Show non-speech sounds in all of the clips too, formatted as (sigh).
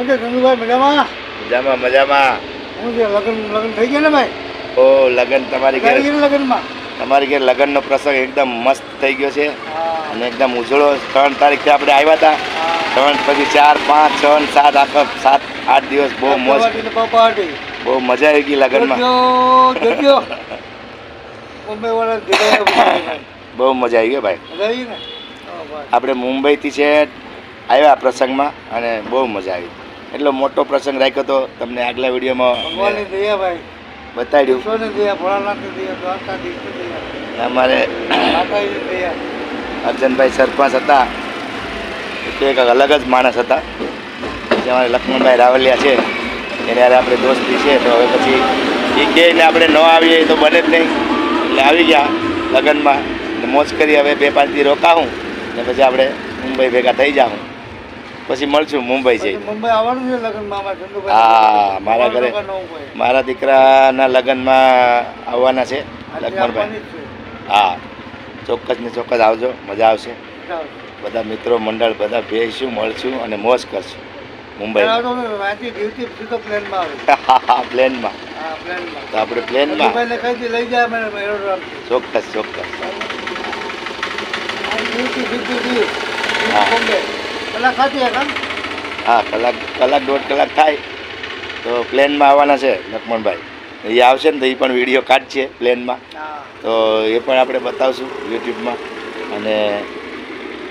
હું છે ચંદુભાઈ મજામાં? મજામાં મજામાં. હું છે લગ્ન લગ્ન થઈ ગયા ને ભાઈ? ઓ લગન તમારી ઘરે લગ્નમાં? તમારી ઘેર લગ્નનો પ્રસંગ એકદમ મસ્ત થઈ ગયો છે. અને એકદમ ઉજળો ત્રણ તારીખથી આપણે આવ્યા હતા. ત્રણ પછી ચાર પાંચ છ ને સાત આખા સાત આઠ દિવસ બહુ મોજ પાર્ટી. બહુ મજા આવી ગઈ લગ્નમાં. બહુ મજા આવી ગઈ ભાઈ. આપણે મુંબઈથી છે આવ્યા પ્રસંગમાં અને બહુ મજા આવી. એટલો મોટો પ્રસંગ રાખ્યો હતો તમને આગલા વિડીયોમાં બતાડ્યું. અમારે અર્જનભાઈ સરપંચ હતા. એ એક અલગ જ માણસ હતા. જે અમારે લક્ષ્મણભાઈ રાવલિયા છે. એને યાર આપણે દોસ્તી છે. તો હવે પછી એ કહે ને આપણે ન આવીએ તો બને જ નહીં. એટલે આવી ગયા લગ્નમાં. મોજ કરી હવે બે પાંચ દી રોકાવું ને પછી આપણે મુંબઈ ભેગા થઈ જાઉં પછી મળશું મુંબઈ જઈ. મુંબઈ આવવાનું છે લગ્નમાં હા, મારા ઘરે. મારા દીકરાના લગ્નમાં આવવાના છે લક્ષ્મણભાઈ. હા ચોક્કસ ને ચોક્કસ આવજો મજા આવશે. બધા મિત્રો મંડળ બધા ભેગશું મળશું અને મોજ કરશું. મુંબઈ. પ્લેનમાં તો આપણે પ્લેનમાં. ચોક્કસ ચોક્કસ. હા. હા કલાક કલાક દોઢ કલાક થાય તો પ્લેનમાં આવવાના છે લક્ષ્મણભાઈ. એ આવશે ને તો એ પણ વીડિયો કાઢશે પ્લેનમાં. તો એ પણ આપણે બતાવશું યુટ્યુબમાં. અને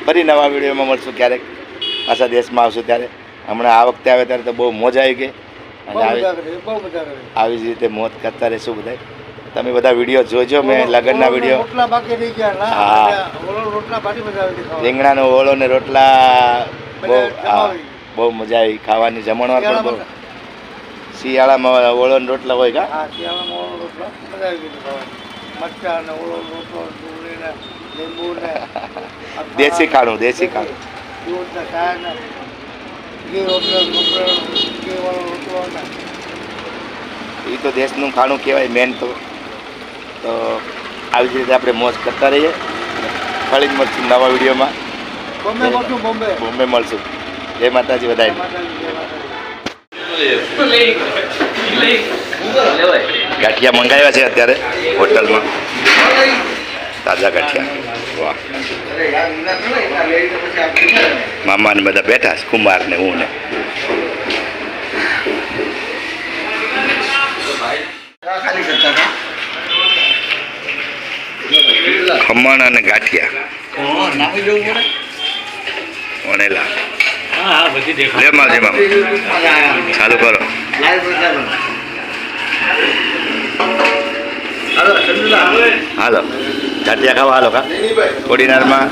ફરી નવા વિડીયોમાં મળશું ક્યારેક. પાછા દેશમાં આવશું ત્યારે. હમણાં આ વખતે આવે ત્યારે તો બહુ મોજ આવી ગઈ. અને આવી જ રીતે મોજ કરતા રહેશું બધા તમે બધા વીડિયો જોજો મેં લગ્નના વીડિયો હા. રીંગણાનો ઓળો ને રોટલા બહુ. બહુ મજા આવી ખાવાની જમણવાર પણ બહુ શિયાળામાં ઓળો ને રોટલા હોય કા દેશી ખાણું, દેશી ખાણું. એ તો દેશનું ખાણું કહેવાય મેન તો તો આવી જ રીતે આપણે મોજ કરતા રહીએ. જ મળશું નવા વિડીયોમાં. બોમ્બે મળશું બોમ્બે. બોમ્બે મળશું. જય માતાજી માતાજી ગાંઠિયા મંગાવ્યા છે અત્યારે હોટલમાં. તાજા ગાંઠિયા. વાહ. મામા ને બધા બેઠા છે કુમાર ને હું ને. ખમણ અને ગાંઠિયા. વણેલા. લે માલજી ચાલુ કરો. હાલો ગાંઠિયા ખાવા હાલો કા? કોડીનારમાં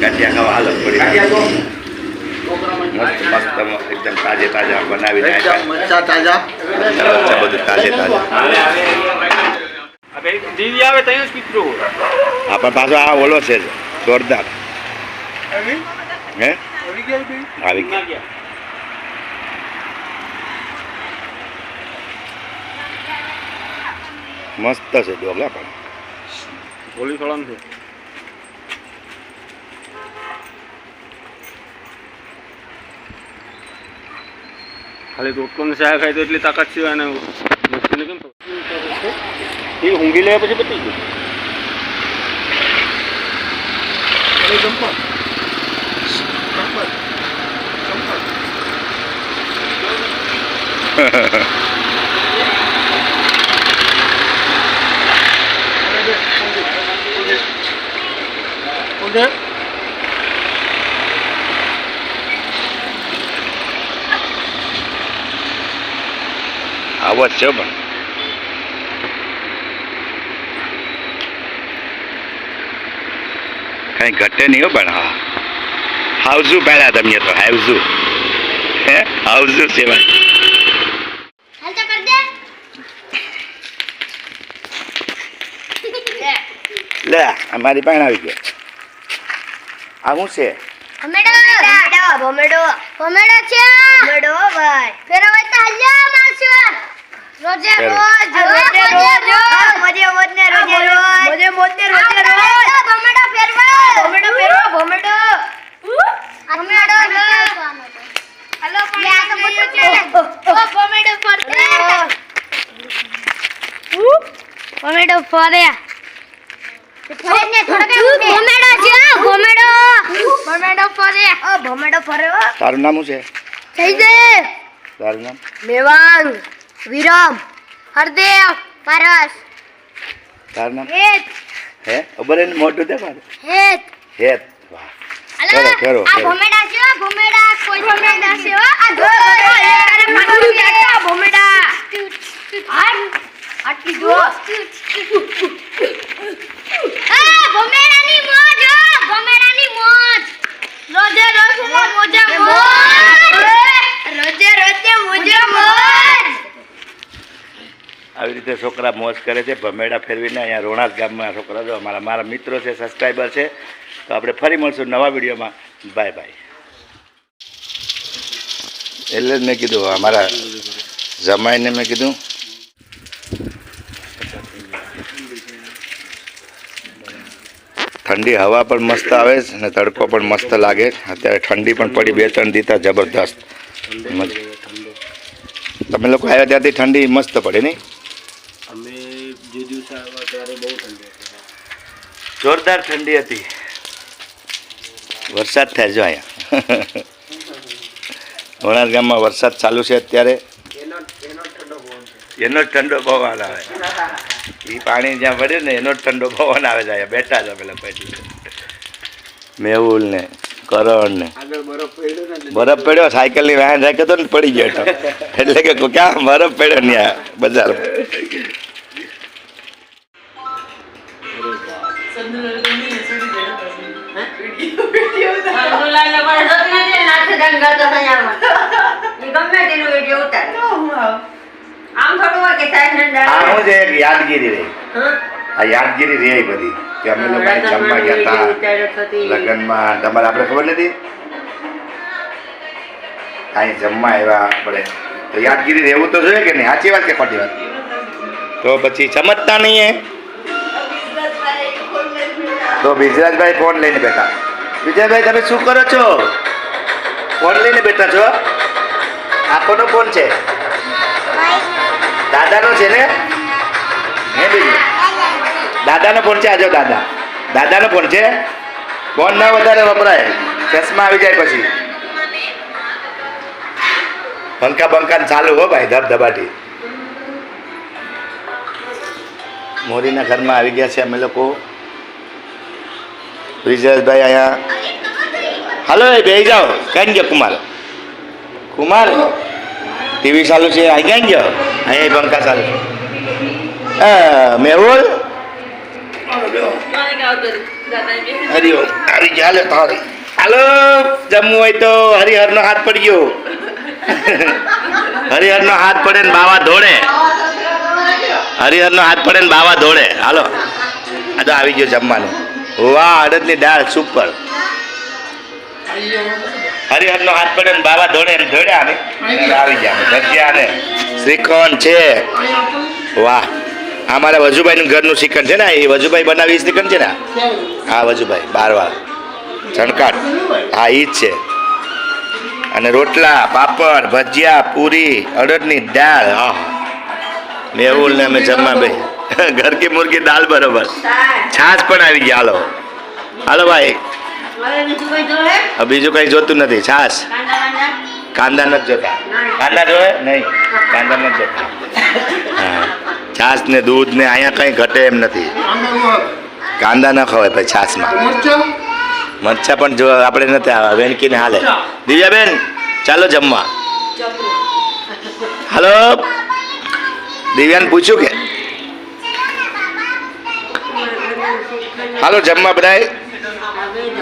ગાંઠિયા ખાવા હાલો કોડીનાર મસ્ત મસ્ત એકદમ તાજે તાજા બનાવી આપ્યા. તાજા. બધું તાજે તાજા. દીદી આવે ત્યાં જ હા પણ પાછો આ ઓલો છે જોરદાર. આવી હે? આવી ગયા ભાઈ આવી ગયો. મસ્ત છે ડોગલા પણ. હોલી થોડા છે. ખાલી રોટલો ને શાક ખાય તો એટલી તાકાત છે અને મુશ્કેલી કેમ એ ઊંઘી લે પછી પતી ગયું. અરે જમ્પર જમ્પર જમ્પર ઓકે આવો જ છે પણ કઈ ઘટે નહીં હો પણ હા. હાઉઝુ પહેલા તમે તો હાઉઝુ હે? હાઉઝુ સેવા. હાલ તો કર દે. લે. અમારી પાસે આવી ગયો. આ શું છે? ભમેડો. ભમેડો ભમેડો. છે. ભમેડો ભાઈ. ફેરો હોય તો હલ્યા મારશું રોજે. રોજ રોજે રોજ મોજે મોજ ને રોજે રોજ મોજે મોજ ને રોજે રોજ ટોમેટો ફરતે ટોમેટો ફરે તારું નામ શું છે તારું નામ મેવાંગ વિરમ હરદેવ પરસ તારું નામ મોટું હેત હેત કરો, કરો, આ ભમેડા છે ભમેડા. કોઈ ભમેડા છે આ જો તારે ખાવાનું છે, ભમેડા. હાટ, આટલી જો આ ભમેડાની મોજ ભમેડાની મોજ. રોજે રોજે મોજે. મોજ. રોજે રોજે મોજે મોજ આવી રીતે છોકરા મોજ કરે છે, ભમેડા ફેરવીને અહીંયા રોણાસ ગામમાં છોકરા જો અમારા મારા મિત્રો છે સબસ્ક્રાઈબર છે, તો આપણે ફરી મળશું નવા વિડીયોમાં. બાય બાય એટલે જ મેં કીધું અમારા જમાઈને મેં કીધું. ઠંડી હવા પણ મસ્ત આવે છે અને તડકો પણ મસ્ત લાગે અત્યારે ઠંડી પણ પડી, બે ત્રણ દીધા જબરદસ્ત. તમે લોકો આવ્યા ત્યાંથી ઠંડી મસ્ત પડે, નહીં અમે જે દિવસે આવ્યા ત્યારે બહુ ઠંડી હતી જોરદાર ઠંડી હતી. વરસાદ થાય જો અહીંયા. (laughs) વણાર ગામમાં વરસાદ ચાલુ છે અત્યારે. એનો જ ઠંડો પવન આવે. એ પાણી જ્યાં પડે ને એનો જ ઠંડો પવન આવે છે અહીંયા બેઠા છે પેલા પછી મેહુલ ને કરણ ને. બરફ પડ્યો સાયકલની વાહન રાખ્યો તો ને પડી ગયો એટલે કે ક્યાં બરફ પડ્યો ને બજારમાં? યાદગીરી રહી. આ યાદગીરી રહી બધી કે અમે લોકો જમવા ગયા હતા. લગ્નમાં તમારે આપણે ખબર નથી? અહીં જમવા આવ્યા આપણે. તો યાદગીરી રહેવું તો જોઈએ કે નહીં? સાચી વાત કે ખોટી વાત? તો પછી સમજતા નહીં તો બિજરાજભાઈ ફોન લઈને બેઠા. વિજયભાઈ, તમે શું કરો છો? ફોન લઈને બેઠા છો આ કોનો ફોન છે. દાદાનો છે ને? હે બીજું દાદાનો ફોન છે, આજો દાદા. દાદાનો ફોન છે. ફોન ના વધારે વપરાય. ચશ્મા આવી જાય પછી. પંખા બંકા ચાલુ હો ભાઈ ધબધબાટી મોરીના ઘરમાં આવી ગયા છે અમે લોકો. બ્રિજરાજભાઈ અહીંયા. હાલો એ બે જાઓ. ક્યાં ગયો કુમાર. કુમાર ટીવી ચાલુ છે. આ ક્યાં ગયો? અહીંયા પંખા ચાલુ છે. મેહુલ? હાલો, જમવું હોય તો હરિહરનો હાથ પડી ગયો (laughs) હરિહરનો હાથ પડે ને બાવા ધોળે. હરિહરનો હાથ પડે ને બાવા ધોળે. હાલો. આ તો આવી ગયો જમવાનું. વાહ અડદની દાળ સુપર હરિહરનો હાથ પડે ને બાવા ધોળે ને ધોળ્યા ને આવી ગયા ભજીયા ને. શ્રીખંડ છે. વાહ આ મારા વજુભાઈનું ઘરનું શ્રીખંડ છે ને એ વજુભાઈ બનાવી શ્રીખંડ છે ને? હા વજુભાઈ બારવા ચણકાટ. હા એ જ છે. અને રોટલા પાપડ ભજીયા પૂરી અડદની દાળ. હા મેહુલ ને અમે જમવા બે (laughs) ઘર કે મુર્ગી દાળ બરોબર. છાશ પણ આવી ગયા હાલો. હાલો ભાઈ. બીજું કઈ જોતું નથી છાશ. કાંદા નથી જોતા. કાંદા જોવે? નહીં કાંદા નથી જોતા. હા છાશ ને દૂધ ને અહીંયા કઈ ઘટે એમ નથી. કાંદા ન ખવાય ભાઈ છાશમાં. મરચા પણ જો આપણે નથી આવ્યા વેણકીને હાલે. દિવ્યાબેન ચાલો જમવા. હાલો. દિવ્યાને પૂછ્યું કે? હાલો જમવા બધાએ.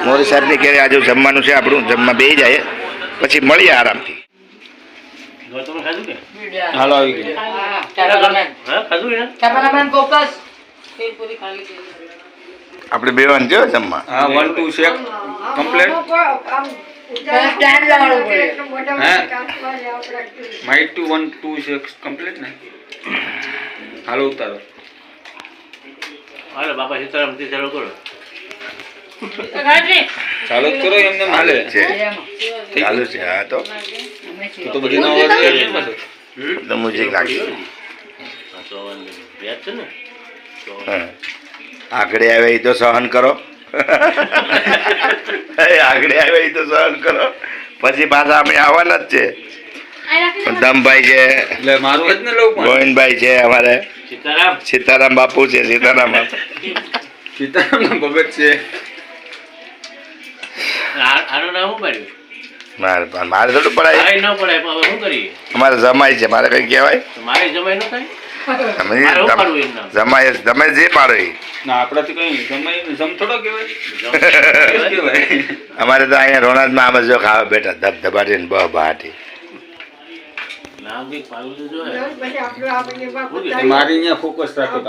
મોદી સાહેબની ઘેરે આજે જમવાનું છે આપણું. જમવા બે જાય. પછી મળીએ આરામથી. હાલો આવી ગયા. હા ખાધું એને? આપણે બેવાન જો જમવા. હા one two shake complete might two one two shake complete ને? હાલો ઉતારો. હાલો બાપા સીતારામથી ચાલુ કરો. ચાલુ કરો એમને હાલે છે. ચાલુ છે હા તો. તો બધી નો. તો મુજે હા. આગળ આવે એ તો સહન કરો. (laughs) એ આગળ આવે એ તો સહન કરો. પછી પાછા અમે આવવાના જ છે. ધમભાઈ છે. એટલે મારું જ ને ગોવિંદભાઈ છે અમારે. સીતારામ. સીતારામ બાપુ છે સીતારામ બાપુ. સીતારામ ભગત છે. આનું નામ શું પડ્યું? મારે મારે થોડું પડાય. ન પડાય પણ શું કરીએ? અમારે જમાય છે મારે કઈ કહેવાય? તો મારે જમાય ન થાય? અમે મારે શું તમ- પાડવું એનું નામ? જમાય તમે જે પાડો એ. અમારે તો અહીંયા રોણાજમાં આમ જો ખાવા બેઠા ધબ ને બહ બહાટી નામ પાડવું તો જોઈએ મારી અહીંયા ફોકસ રાખો